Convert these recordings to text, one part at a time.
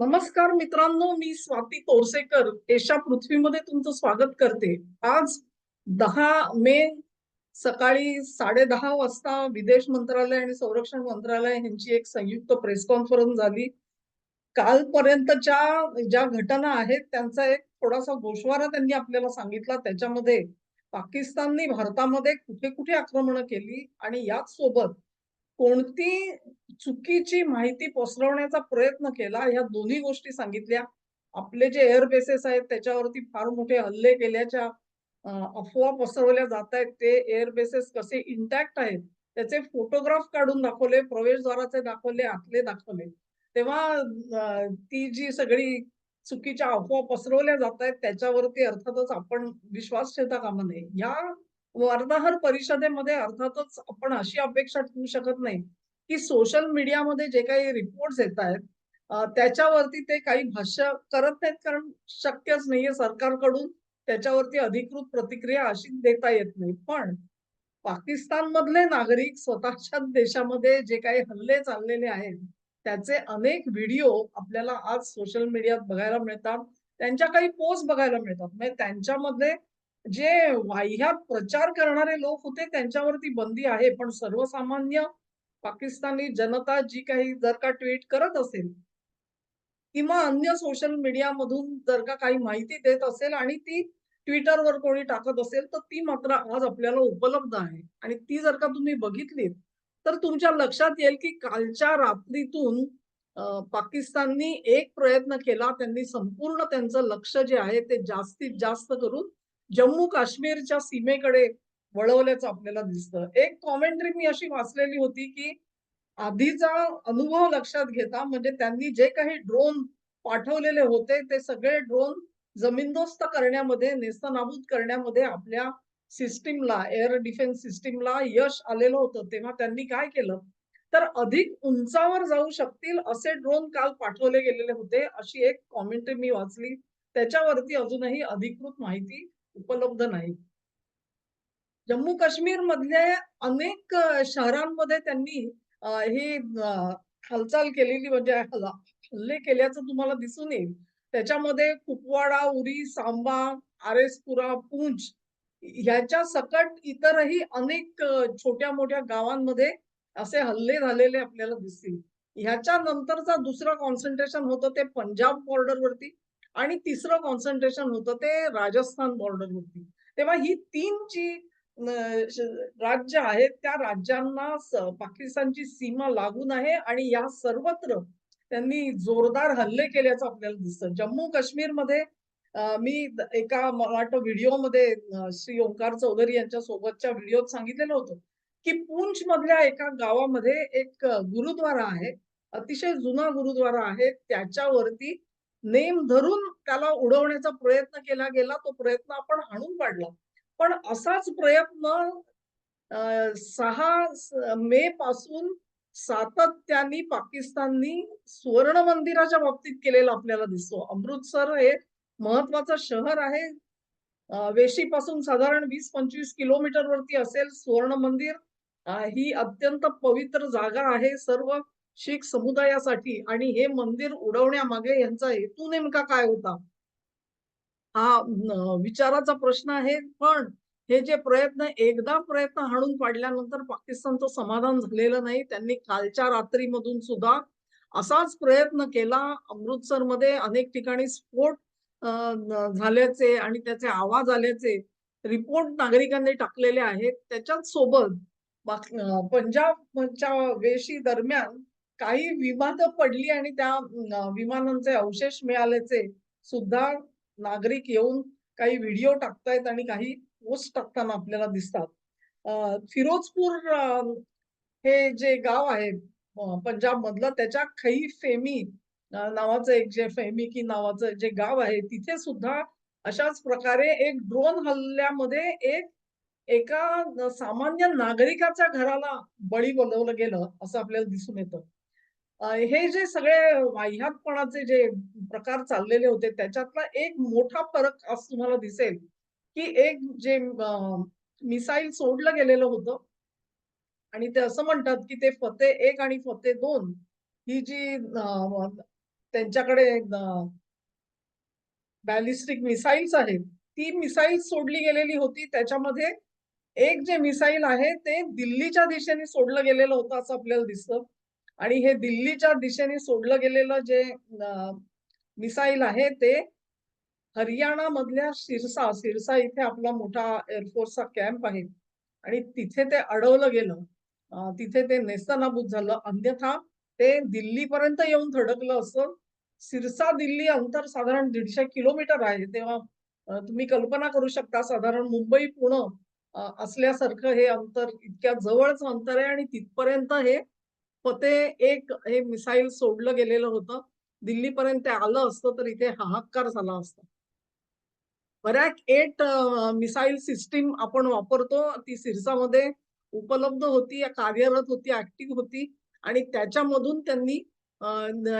नमस्कार मित्रांनो मी स्वाती तोरसेकर एशा पृथ्वीमध्ये तुमचं स्वागत करते. आज दहा मे सकाळी साडे दहा वाजता विदेश मंत्रालय आणि संरक्षण मंत्रालय यांची एक संयुक्त प्रेस कॉन्फरन्स झाली. कालपर्यंतच्या ज्या घटना आहेत त्यांचा एक थोडासा गोषवारा त्यांनी आपल्याला सांगितला. त्याच्यामध्ये पाकिस्तानने भारतामध्ये कुठे कुठे आक्रमण केली आणि याच सोबत कोणती चुकीची माहिती पसरवण्याचा प्रयत्न केला या दोन्ही गोष्टी सांगितल्या. आपले जे एअर बेसेस आहेत त्याच्यावरती फार मोठे हल्ले केल्याच्या अफवा पसरवल्या जात आहेत. ते एअर बेसेस कसे इंटॅक्ट आहेत त्याचे फोटोग्राफ काढून दाखवले प्रवेशद्वाराचे दाखवले आतले दाखवले. तेव्हा ती जी सगळी चुकीच्या अफवा पसरवल्या जात आहेत त्याच्यावरती अर्थातच आपण विश्वास ठेवता कामा नये. या वार्ताहर परिषदेमध्ये अर्थातच आपण अशी अपेक्षा ठेवू शकत नाही की सोशल मीडियामध्ये जे काही रिपोर्ट्स येत आहेत त्याच्यावरती ते काही भाष्य करत नाहीत कारण शक्यच नाहीये सरकारकडून त्याच्यावरती अधिकृत प्रतिक्रिया अशी देता येत नाही. पण पाकिस्तान मधले नागरिक स्वतःच्या देशामध्ये जे काही हल्ले चाललेले आहेत त्याचे अनेक व्हिडिओ आपल्याला आज सोशल मीडियात बघायला मिळतात त्यांच्या काही पोस्ट बघायला मिळतात. म्हणजे त्यांच्यामध्ये जे वाह्यात प्रचार करणारे लोक होते त्यांच्यावरती बंदी आहे. पण सर्वसामान्य पाकिस्तानी जनता जी काही जर का ट्विट करत असेल किंवा अन्य सोशल मीडियामधून जर का काही माहिती देत असेल आणि ती ट्विटरवर कोणी टाकत असेल तर ती मात्र आज आपल्याला उपलब्ध आहे. आणि ती जर का तुम्ही बघितली तर तुमच्या लक्षात येईल की कालच्या रात्रीतून पाकिस्ताननी एक प्रयत्न केला. त्यांनी संपूर्ण त्यांचं लक्ष जे आहे ते जास्तीत जास्त करून जम्मू काश्मीरच्या सीमेकडे वळवल्याचं आपल्याला दिसतं. एक कॉमेंट्री मी अशी वाचलेली होती की आधीचा अनुभव लक्षात घेता म्हणजे त्यांनी जे काही ड्रोन पाठवलेले होते ते सगळे ड्रोन जमीनदोस्त करण्यामध्ये नेस्तनाबूत करण्यामध्ये आपल्या सिस्टीमला एअर डिफेन्स सिस्टीमला यश आलेलं होतं. तेव्हा त्यांनी काय केलं? तर अधिक उंचावर जाऊ शकतील असे ड्रोन काल पाठवले गेलेले होते अशी एक कॉमेंट्री मी वाचली. त्याच्यावरती अजूनही अधिकृत माहिती उपलब्ध नाही. जम्मू काश्मीर मधल्या अनेक शहरांमध्ये त्यांनी ही हालचाल केलेली म्हणजे हल्ले केल्याचं तुम्हाला दिसून येईल. त्याच्यामध्ये कुपवाडा उरी सांबा आरेसपुरा पुंछ ह्याच्या सकट इतरही अनेक छोट्या मोठ्या गावांमध्ये असे हल्ले झालेले आपल्याला दिसतील. ह्याच्या नंतरचा दुसरा कॉन्सन्ट्रेशन होतं ते पंजाब बॉर्डरवरती आणि तिसरं कॉन्सन्ट्रेशन होतं ते राजस्थान बॉर्डरवरती तेव्हा ही तीन जी राज्य आहेत त्या राज्यांना पाकिस्तानची सीमा लागून आहे आणि या सर्वत्र त्यांनी जोरदार हल्ले केल्याचं आपल्याला दिसतं. जम्मू काश्मीरमध्ये मी एका मला व्हिडिओमध्ये श्री ओंकार चौधरी यांच्या सोबतच्या व्हिडिओत सांगितलेलं होतं की पूंछ मधल्या एका गावामध्ये एक गुरुद्वारा आहे अतिशय जुना गुरुद्वारा आहे त्याच्यावरती नेम धरून त्याला उडवण्याचा प्रयत्न केला गेला तो प्रयत्न आपण हाणून पाडला पण असाच प्रयत्न सहा मे पासून सातत्याने पाकिस्ताननी सुवर्ण मंदिराच्या बाबतीत केलेला आपल्याला दिसतो. अमृतसर हे महत्वाचं शहर आहे. वेशीपासून साधारण वीस पंचवीस किलोमीटर वरती असेल सुवर्ण मंदिर ही अत्यंत पवित्र जागा आहे. सर्व शीख समुदायासाठी आणि हे मंदिर उडवण्यामागे यांचा हेतू नेमका काय होता? हा विचाराचा प्रश्न आहे पण हे जे प्रयत्न एकदा प्रयत्न हाणून पाडल्यानंतर पाकिस्तानचं समाधान झालेलं नाही. त्यांनी कालच्या रात्रीमधून सुद्धा असाच प्रयत्न केला. अमृतसरमध्ये अनेक ठिकाणी स्फोट झाल्याचे आणि त्याचे आवाज आल्याचे रिपोर्ट नागरिकांनी टाकलेले आहेत. त्याच्याच सोबत पंजाबच्या वेशी दरम्यान काही विमानं पडली आणि त्या विमानांचे अवशेष मिळाल्याचे सुद्धा नागरिक येऊन काही व्हिडिओ टाकतायत आणि काही पोस्ट टाकताना आपल्याला दिसतात. फिरोजपूर हे जे गाव आहे पंजाब मधलं त्याच्या खई फेमी नावाचं एक जे फेमिकी नावाचं जे गाव आहे तिथे सुद्धा अशाच प्रकारे एक ड्रोन हल्ल्यामध्ये एक एका सामान्य नागरिकाच्या घराला बळी बोलवलं गेलं असं आपल्याला दिसून येतं. हे जे सगळे वाह्यातपणाचे जे प्रकार चाललेले होते त्याच्यातला एक मोठा फरक आज तुम्हाला दिसेल की एक जे मिसाईल सोडलं गेलेलं होतं आणि ते असं म्हणतात की ते फते एक आणि फते दोन ही जी त्यांच्याकडे बॅलिस्टिक मिसाईल्स आहेत ती मिसाईल सोडली गेलेली होती त्याच्यामध्ये एक जे मिसाईल आहे ते दिल्लीच्या दिशेने सोडलं गेलेलं होतं असं आपल्याला दिसतं. आणि हे दिल्लीच्या दिशेने सोडलं गेलेलं जे मिसाईल आहे ते हरियाणा मधल्या सिरसा सिरसा इथे आपला मोठा एअरफोर्सचा कॅम्प आहे. आणि तिथे ते अडवलं गेलं. तिथे ते नेस्तनाबूत झालं. अन्यथा ते दिल्लीपर्यंत येऊन धडकलं असं. सिरसा दिल्ली अंतर साधारण दीडशे किलोमीटर आहे. तेव्हा तुम्ही कल्पना करू शकता साधारण मुंबई पुणे असल्यासारखं हे अंतर इतक्या जवळच अंतर आहे आणि तिथपर्यंत हे फते एक हे मिसाईल सोडलं गेलेलं होतं. दिल्लीपर्यंत ते आलं असतं तर इथे हाहाकार झाला असता. बऱ्याच एट मिसाईल सिस्टीम आपण वापरतो. ती सिरसामध्ये उपलब्ध होती कार्यरत होती ऍक्टिव्ह होती आणि त्याच्यामधून त्यांनी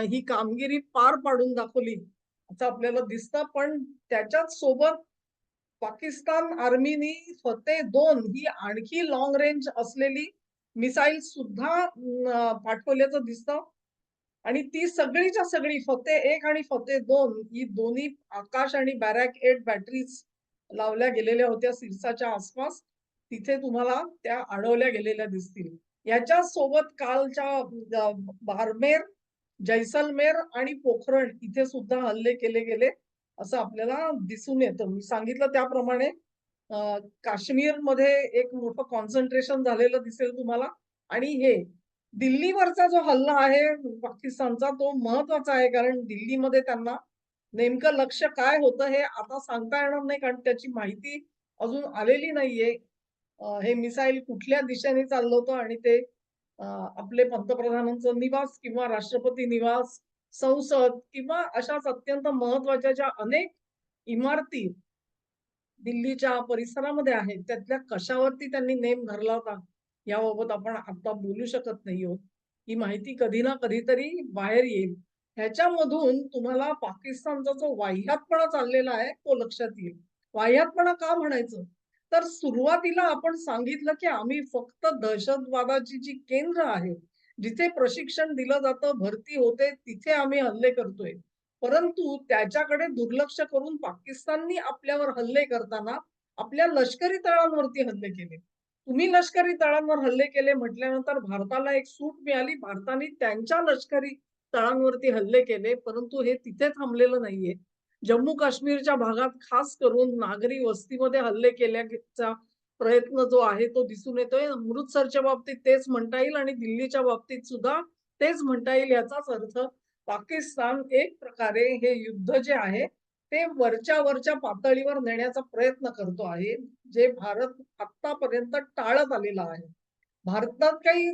ही कामगिरी पार पाडून दाखवली असं आपल्याला दिसतं. पण त्याच्याच सोबत पाकिस्तान आर्मीनी फते दोन ही आणखी लॉंग रेंज असलेली मिसाईल सुद्धा पाठवल्याचं दिसतं. आणि ती सगळीच्या सगळी फते एक आणि फते दोन ही दोन्ही आकाश आणि बॅरॅक एट बॅटरीज लावल्या गेलेल्या होत्या सिरसाच्या आसपास. तिथे तुम्हाला त्या अडवल्या गेलेल्या दिसतील. याच्या सोबत कालच्या बारमेर जैसलमेर आणि पोखरण इथे सुद्धा हल्ले केले गेले असं आपल्याला दिसून येतं. मी सांगितलं त्याप्रमाणे. काश्मीरमध्ये एक मोठं कॉन्सन्ट्रेशन झालेलं दिसेल तुम्हाला. आणि हे दिल्लीवरचा जो हल्ला आहे पाकिस्तानचा तो महत्त्वाचा आहे. कारण दिल्लीमध्ये त्यांना नेमकं लक्ष काय होतं हे आता सांगता येणार नाही. कारण त्याची माहिती अजून आलेली नाहीये. हे मिसाईल कुठल्या दिशेने चाललं होतं? आणि ते आपले पंतप्रधानांचं निवास किंवा राष्ट्रपती निवास संसद किंवा अशाच अत्यंत महत्त्वाच्या ज्या अनेक इमारती दिल्लीच्या परिसरामध्ये आहेत त्यातल्या कशावरती त्यांनी नेम धरला होता याबाबत आपण आता बोलू शकत नाही आहोत. ही माहिती कधी ना कधीतरी बाहेर येईल. ह्याच्यामधून तुम्हाला पाकिस्तानचा जो वाह्यातपणा चाललेला आहे तो लक्षात येईल. वाह्यातपणा का म्हणायचं? तर सुरुवातीला आपण सांगितलं की आम्ही फक्त दहशतवादाची जी केंद्र आहेत जिथे प्रशिक्षण दिलं जातं भरती होते तिथे आम्ही हल्ले करतोय. परंतु त्याच्याकडे दुर्लक्ष करून पाकिस्ताननी आपल्यावर हल्ले करताना आपल्या लष्करी तळांवरती हल्ले केले. तुम्ही लष्करी तळांवर हल्ले केले म्हटल्यानंतर भारताला एक सूट मिळाली. भारताने त्यांच्या लष्करी तळांवरती हल्ले केले परंतु हे तिथे थांबलेलं नाहीये. जम्मू काश्मीरच्या भागात खास करून नागरी वस्तीमध्ये हल्ले केल्याचा प्रयत्न जो आहे तो दिसून येतोय. अमृतसरच्या बाबतीत तेच म्हणता येईल आणि दिल्लीच्या बाबतीत सुद्धा तेच म्हणता येईल याचाच अर्थ पाकिस्तान एक प्रकारे हे युद्ध जे आहे ते वरच्या वरच्या पातळीवर नेण्याचा प्रयत्न करतो आहे जे भारत आतापर्यंत टाळत आलेला आहे. भारतात काही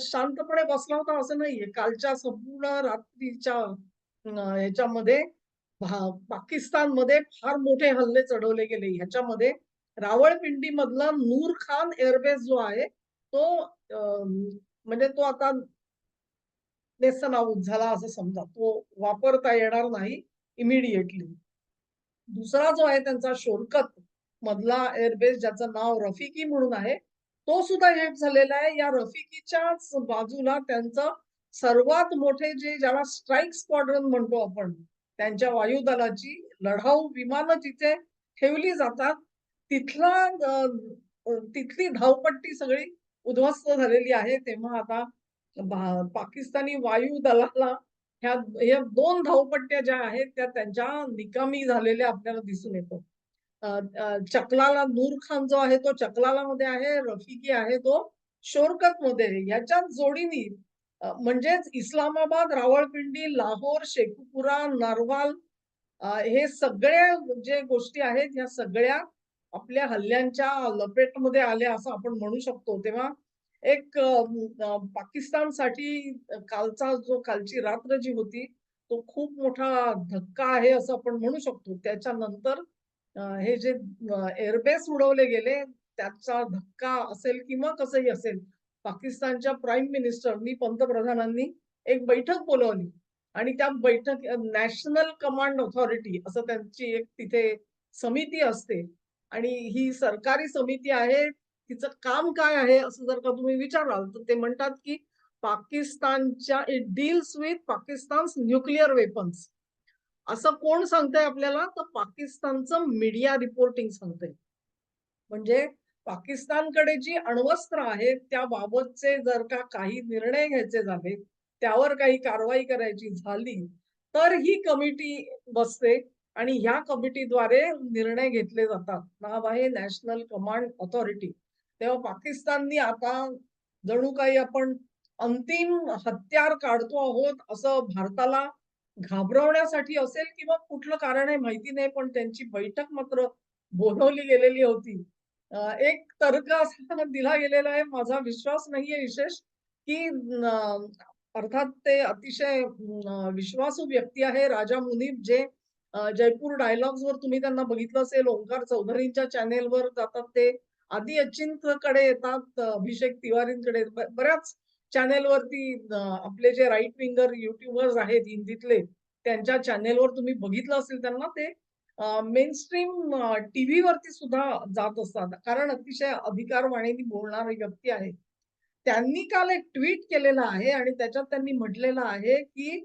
शांतपणे बसला होता असं नाहीये. कालच्या संपूर्ण रात्रीच्या ह्याच्यामध्ये पाकिस्तानमध्ये फार मोठे हल्ले चढवले गेले. ह्याच्यामध्ये रावळपिंडी मधला नूर खान एअरबेस जो आहे तो अं, म्हणजे तो आता नेस्तनाबूत झाला असं समजा. तो वापरता येणार नाही इमिडिएटली दुसरा जो आहे त्यांचा शोरकत मधला एअरबेस ज्याचं नाव रफिकी म्हणून आहे तो सुद्धा हिट झालेला आहे. या रफिकीच्याच बाजूला त्यांचं सर्वात मोठे जे ज्याला स्ट्राईक स्क्वॉड्रन म्हणतो आपण त्यांच्या वायुदलाची लढाऊ विमानं जिथे ठेवली जातात तिथला तिथली धावपट्टी सगळी उद्ध्वस्त झालेली आहे. तेव्हा आता पाकिस्तानी वायू दलाला ह्या या दोन धावपट्ट्या ज्या आहेत त्या त्यांच्या निकामी झालेल्या आपल्याला दिसून येतो चकलाला नूर खान जो आहे तो चकलाला मध्ये आहे रफिकी आहे तो शोरकत मध्ये आहे. याच्याच जोडीनी म्हणजेच इस्लामाबाद रावळपिंडी लाहोर शेखुपुरा नारवाल हे सगळ्या जे गोष्टी आहेत ह्या सगळ्या आपल्या हल्ल्यांच्या लपेटमध्ये आल्या असं आपण म्हणू शकतो तेव्हा एक पाकिस्तानसाठी कालचा जो कालची रात्र जी होती तो खूप मोठा धक्का आहे असं आपण म्हणू शकतो. त्याच्यानंतर हे जे एअरबेस उडवले गेले त्याचा धक्का असेल किंवा कसंही असेल पाकिस्तानच्या प्राईम मिनिस्टरनी पंतप्रधानांनी एक बैठक बोलवली. आणि त्या बैठक नॅशनल कमांड ऑथॉरिटी असं त्यांची एक तिथे समिती असते. आणि ही सरकारी समिती आहे तिचं काम काय आहे असं जर का तुम्ही विचाराल तर ते म्हणतात की पाकिस्तानच्या it deals with Pakistan nuclear weapons असं कोण सांगतंय आपल्याला? तर पाकिस्तानचं मीडिया रिपोर्टिंग सांगतंय. म्हणजे पाकिस्तानकडे जी अण्वस्त्र आहेत त्याबाबतचे जर का काही निर्णय घ्यायचे झाले त्यावर काही कारवाई करायची झाली तर ही कमिटी बसते आणि ह्या कमिटीद्वारे निर्णय घेतले जातात. नाव आहे नॅशनल कमांड ऑथॉरिटी तेव्हा पाकिस्ताननी आता जणू काही आपण अंतिम हत्यार काढतो आहोत असं भारताला घाबरवण्यासाठी असेल किंवा कुठलं कारण आहे माहिती नाही पण त्यांची बैठक मात्र बोलवली गेलेली होती. एक तर्क असा दिला गेलेला आहे माझा विश्वास नाहीये विशेष की अर्थात ते अतिशय विश्वासू व्यक्ती आहे राजा मुनीब जे जयपूर डायलॉग्स वर तुम्ही त्यांना बघितलं असेल ओंकार चौधरींच्या चॅनेलवर जातात ते आधी अचिंत कडे येतात अभिषेक तिवारींकडे. बऱ्याच चॅनेलवरती आपले जे राईट विंगर युट्यूबर्स आहेत हिंदीतले त्यांच्या चॅनेलवर तुम्ही बघितलं असेल त्यांना ते मेन स्ट्रीम टीव्ही वरती सुद्धा जात असतात. कारण अतिशय अधिकारवाणीने बोलणारी व्यक्ती आहे. त्यांनी काल एक ट्विट केलेलं आहे आणि त्याच्यात त्यांनी म्हटलेलं आहे की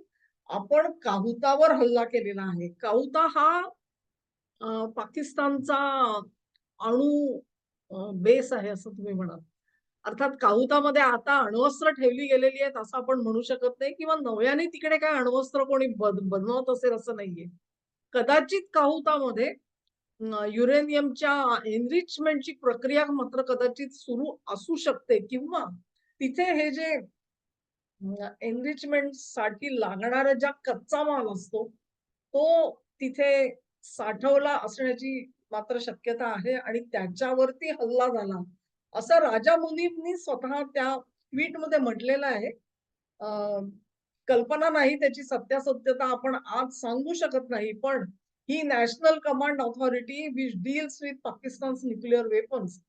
आपण काहुतावर हल्ला केलेला आहे. काहुता हा पाकिस्तानचा अणू बेस आहे असं तुम्ही म्हणाल. अर्थात काहुतामध्ये आता अण्वस्त्र ठेवली गेलेली आहेत असं आपण म्हणू शकत नाही किंवा नव्याने तिकडे काय अण्वस्त्र कोणी बनवत असेल असं नाहीये. कदाचित काहुतामध्ये युरेनियमच्या एनरिचमेंटची प्रक्रिया मात्र कदाचित सुरू असू शकते किंवा तिथे हे जे एनरिचमेंटसाठी लागणारा ज्या कच्चा माल असतो तो तिथे साठवला असण्याची मात्र शक्यता आहे आणि त्याच्यावरती हल्ला झाला. असं राजा मुनींनी स्वतः त्या ट्विटमध्ये म्हटलेलं आहे. कल्पना नाही त्याची सत्यासत्यता आपण आज सांगू शकत नाही पण ही national command authority which deals with Pakistan nuclear weapons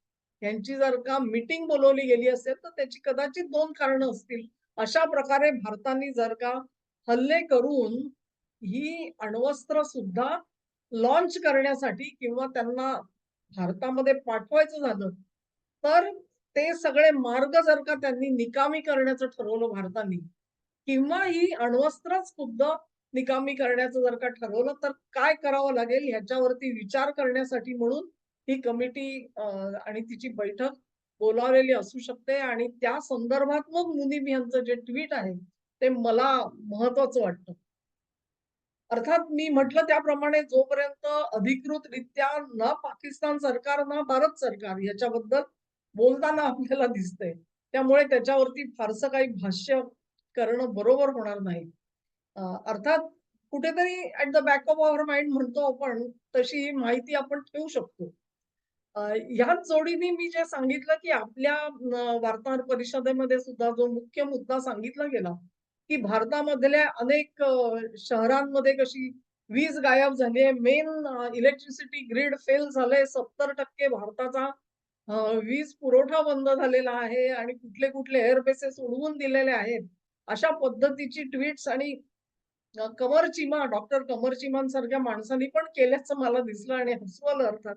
यांची जर का मीटिंग बोलवली गेली असेल तर त्याची कदाचित दोन कारणं असतील. अशा प्रकारे भारताने जर का हल्ले करून ही अण्वस्त्र सुद्धा लॉन्च करण्यासाठी किंवा त्यांना भारतामध्ये पाठवायचं झालं तर ते सगळे मार्ग जर का त्यांनी निकामी करण्याचं ठरवलं भारताने किंवा ही अण्वस्त्रच खुद्द निकामी करण्याचं जर का ठरवलं तर काय करावं लागेल ह्याच्यावरती विचार करण्यासाठी म्हणून ही कमिटी आणि तिची बैठक बोलावलेली असू शकते. आणि त्या संदर्भात मग मुनीम यांचं जे ट्विट आहे ते मला महत्वाचं वाटतं. अर्थात मी म्हटलं त्याप्रमाणे जोपर्यंत अधिकृतरित्या न पाकिस्तान सरकार ना भारत सरकार याच्याबद्दल बोलताना आपल्याला दिसतंय त्यामुळे त्याच्यावरती फारसं काही भाष्य करणं बरोबर होणार नाही. अर्थात कुठेतरी at the back of our mind म्हणतो आपण तशी ही माहिती आपण ठेवू शकतो. ह्याच जोडीने मी जे सांगितलं की आपल्या वार्ताहर परिषदेमध्ये सुद्धा जो मुख्य मुद्दा सांगितला गेला की भारतामधल्या अनेक शहरांमध्ये कशी वीज गायब झाली आहे. मेन इलेक्ट्रिसिटी ग्रीड फेल झालंय. सत्तर टक्के भारताचा वीज पुरवठा बंद झालेला आहे आणि कुठले कुठले एअरबेसेस उडवून दिलेले आहेत अशा पद्धतीची ट्विट्स आणि कमरचिमा कमर चिमा डॉक्टर कमर चिमांसारख्या माणसांनी पण केल्याचं मला दिसलं आणि हसवलं अर्थात.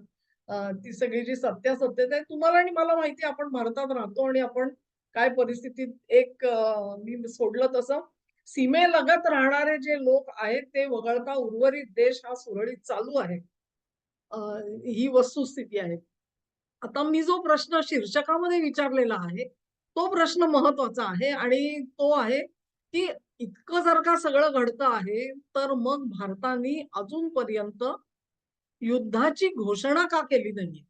ती सगळी जी सत्यासत्यता आहे तुम्हाला आणि मला माहिती आपण भारतात राहतो आणि आपण काय परिस्थितीत एक मी सोडलं तसं. सीमेलगत राहणारे जे लोक आहेत ते वगळता उर्वरित देश हा सुरळीत चालू आहे. ही वस्तुस्थिती आहे. आता मी जो प्रश्न शीर्षकामध्ये विचारलेला आहे तो प्रश्न महत्त्वाचा आहे आणि तो आहे की इतकं जर का सगळं घडतं आहे तर मग भारताने अजूनपर्यंत युद्धाची घोषणा का केली नाहीये?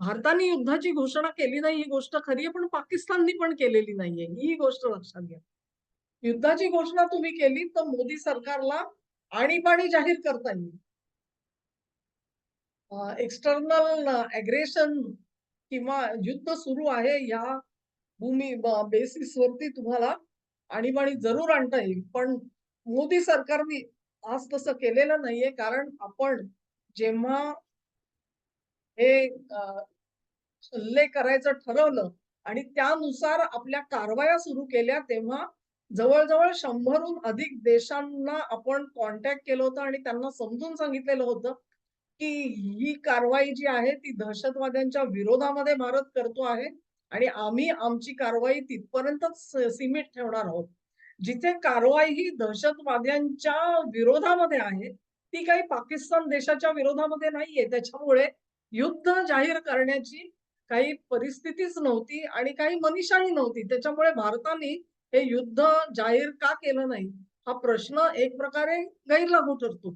भारताने युद्धाची घोषणा केली नाही ही गोष्ट खरी आहे पण पाकिस्ताननी पण केलेली नाहीये. ही गोष्ट लक्षात घ्या. युद्धाची घोषणा तुम्ही केली तर मोदी सरकारला आणीबाणी जाहीर करता येईल. एक्सटर्नल अग्रेशन किंवा युद्ध सुरू आहे या भूमी बेसिस वरती तुम्हाला आणीबाणी जरूर आणता येईल. पण मोदी सरकारने आज तसं केलेलं नाहीये कारण आपण जेव्हा हे हल्ले करायचं ठरवलं आणि त्यानुसार आपल्या कारवाया सुरू केल्या तेव्हा जवळजवळ शंभरहून अधिक देशांना आपण कॉन्टॅक्ट केलं होतं आणि त्यांना समजून सांगितलेलं होतं की ही कारवाई जी आहे ती दहशतवाद्यांच्या विरोधामध्ये भारत करतो आहे आणि आम्ही आमची कारवाई तिथपर्यंतच सीमित ठेवणार आहोत. जिथे कारवाई ही दहशतवाद्यांच्या विरोधामध्ये आहे ती काही पाकिस्तान देशाच्या विरोधामध्ये नाहीये. त्याच्यामुळे युद्ध जाहीर करण्याची काही परिस्थितीच नव्हती आणि काही मनीषाही नव्हती. त्याच्यामुळे भारताने हे युद्ध जाहीर का केलं नाही? हा प्रश्न एक प्रकारे गैरलागू ठरतो.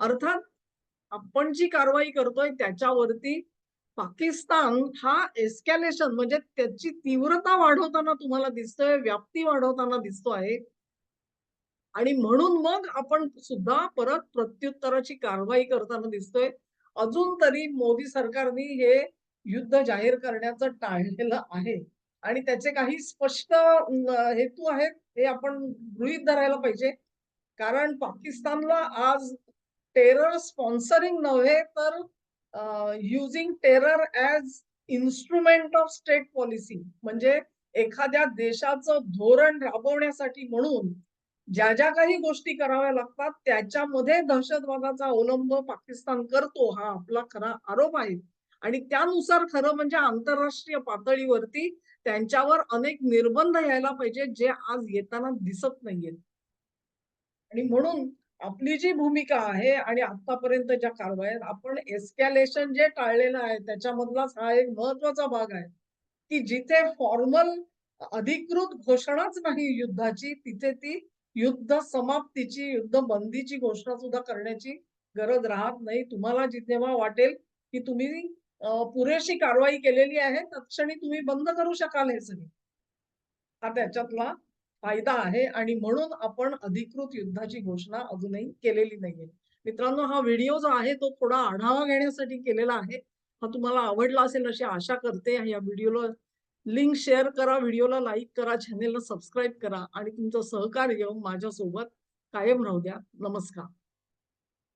अर्थात आपण जी कारवाई करतोय त्याच्यावरती पाकिस्तान हा एस्कॅलेशन म्हणजे त्याची तीव्रता वाढवताना तुम्हाला दिसतोय व्याप्ती वाढवताना दिसतो आहे. आणि म्हणून मग आपण सुद्धा परत प्रत्युत्तराची कारवाई करताना दिसतोय. अजून तरी मोदी सरकारने हे युद्ध जाहीर करण्याचं टाळलेलं आहे. आणि त्याचे काही स्पष्ट हेतू आहेत हे आपण गृहीत धरायला पाहिजे. कारण पाकिस्तानला आज टेरर स्पॉन्सरिंग नव्हे तर using terror as instrument of state policy म्हणजे एखाद्या देशाचं धोरण राबवण्यासाठी म्हणून ज्या ज्या काही गोष्टी कराव्या लागतात त्याच्यामध्ये दहशतवादाचा अवलंब पाकिस्तान करतो हा आपला खरा आरोप आहे. आणि त्यानुसार खरं म्हणजे आंतरराष्ट्रीय पातळीवरती त्यांच्यावर अनेक निर्बंध यायला पाहिजे जे आज येताना दिसत नाहीयेत. आणि म्हणून आपली जी भूमिका आहे आणि आतापर्यंत ज्या कारवाया आहेत आपण एस्कॅलेशन जे टाळलेलं आहे त्याच्यामधलाच हा एक महत्त्वाचा भाग आहे की जिथे फॉर्मल अधिकृत घोषणाच नाही युद्धाची तिथे ती युद्ध समाप्तीची युद्ध बंदीची घोषणा सुद्धा करण्याची गरज राहत नाही. तुम्हाला जेव्हा वाटेल की तुम्ही पुरेशी कारवाई केलेली आहे तत्क्षणी तुम्ही बंद करू शकाल हे सगळे. हा त्याच्यातला फायदा आहे आणि म्हणून आपण अधिकृत युद्धाची घोषणा अजूनही केलेली नाहीये. मित्रांनो हा व्हिडिओ जो आहे तो थोडा आढावा घेण्यासाठी केलेला आहे. हा तुम्हाला आवडला असेल अशी आशा करते. या व्हिडिओला लिंक शेअर करा व्हिडिओला लाईक करा चॅनेलला सबस्क्राईब करा आणि तुमचं सहकार्य माझ्यासोबत कायम राहू द्या. नमस्कार.